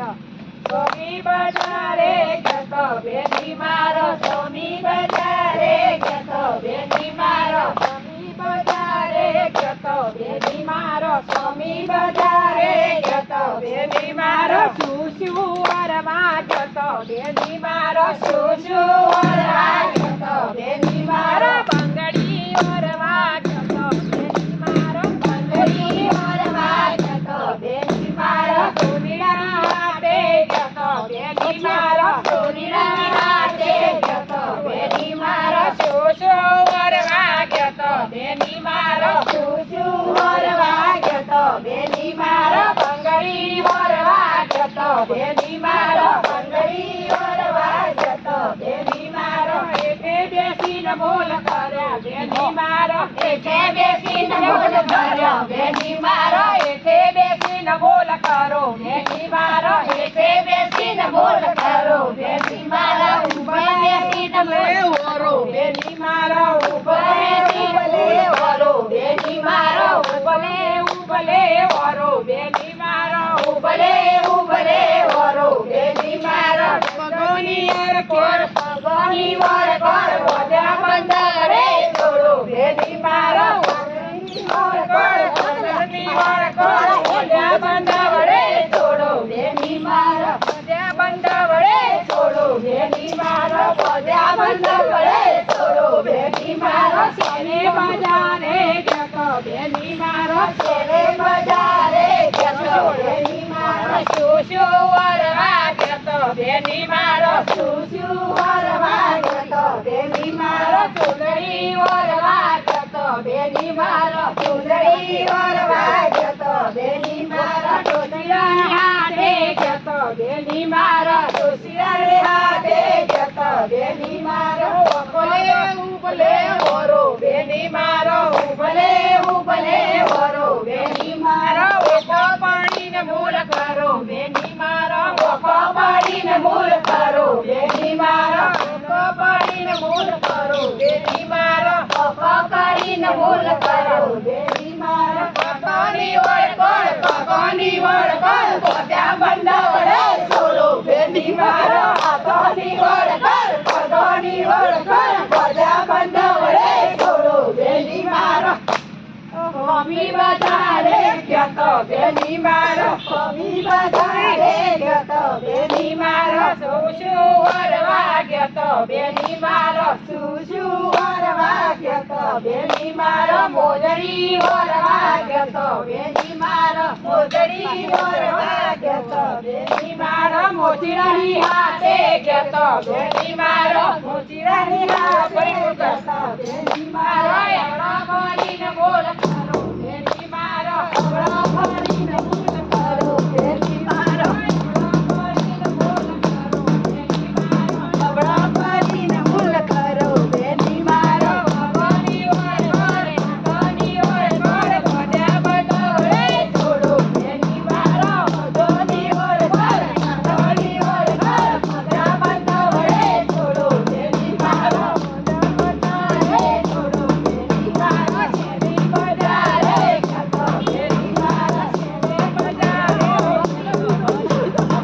સોમી બજારે ગયો બેની મારો. સોમી બજારે ગયો બેની મારો. સોમી બજારે ગયો બેની મારો. સોમી બજારે ગયો બેની મારો. બેની મારો બેની મારો એકે એકે બેસીને બોલ કર્યો. બેની મારો એકે બેસીને બોલ કરો બેની મારો એકે બેસીને બોલ કરો બેની મારો ઉપર બેસીને બોલ કરો બેની મારો ઉપર બેસીને બોલ કરો બેની મારો ઉપલે ઉપલે વરો બેની મારો ઉપલે ઉપલે વરો બેની મારો પગોની અર કોર પગોની વર કોર બોધા બંદરે છોડો બેની મારો પગોની વર કોર પગોની વર કોર બોધા બંદરે મારો બોધા બંદરે છોડો બેની મારો બોધા બંદરે છોડો બેની મારો શેરે બજારે ગયો બેની મારો શેરે બજારે ગયો બેની મારો શું શું વરવા બેની મારો શું વરવા ગયો બેની મારો ચૂંદડી વરવા ગયો બેની મારો ચૂંદડી વરવા ગયો બેની મારો ડોસિયા હાથે ગયો બેની મારો ડોસિયા હાથે ગયો બેની મારો ઉપલે ઉપલે વરો બેની મારો ઉપલે ઉપલે વરો બેની મારો ઓકો પાણીને મૂળ કરો બેની મારો ઓકો પાણીને મૂળ કરો બેની મારો ઓકો પાણીને મૂળ બેની મારો ઓકો પાણીને મૂળ કરો. બેની મારો પગોની વળ ગયો બેની મારો મમ્મી બજારે ગયો બેની મારો શું વરવા ગયો બેની મારો શું વરવા ગયો બેની મારો મોજડી વરવા ગયો બેની મારો મોજડી વરવા ગયો બેની મારો મોચીરાની હાથે ગયો બેની મારો મોચીરાની હાથે ગયો બેની મારો એવડા બોલીને બોલ